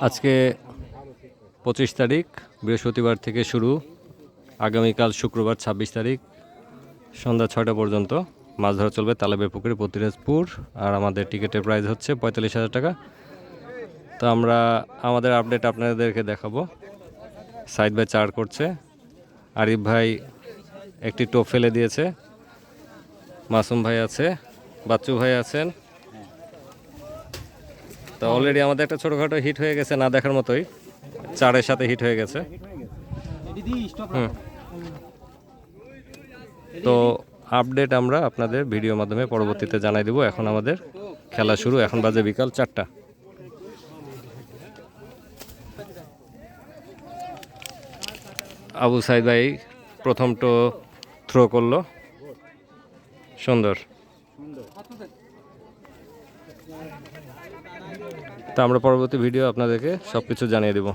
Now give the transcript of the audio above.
আজকে পঁচিশ তারিখ, বৃহস্পতিবার থেকে শুরু। আগামীকাল শুক্রবার ছাব্বিশ তারিখ, সন্ধ্যা ছয়টা পর্যন্ত। মাছ ধরা চলবে তালেবের পুকুরে পতিরাজপুর আর আমাদের টিকিটের প্রাইস হচ্ছে পঁয়তাল্লিশ হাজার টাকা। তো আমরা আমাদের আপডেট আপনাদেরকে দেখাবো। সাইদ ভাই চার করছে। আরিফ ভাই একটি টোপ ফেলে দিয়েছে। মাসুম ভাই আছে। বাচ্চু ভাই আছেন। তো অলরেডি আমাদের একটা ছোটোখাটো হিট হয়ে গেছে না দেখার মতোই। চারের সাথে হিট হয়ে গেছে। হুম। তো আপডেট আমরা আপনাদের ভিডিও মাধ্যমে পরবর্তীতে জানাই দেবো। এখন আমাদের খেলা শুরু। এখন বাজে বিকাল চারটা। আবু সাইদ ভাই প্রথম তো থ্রো করল। সুন্দর। তা আমরা পরবর্তী ভিডিও আপনাদেরকে সব কিছু জানিয়ে দেবো।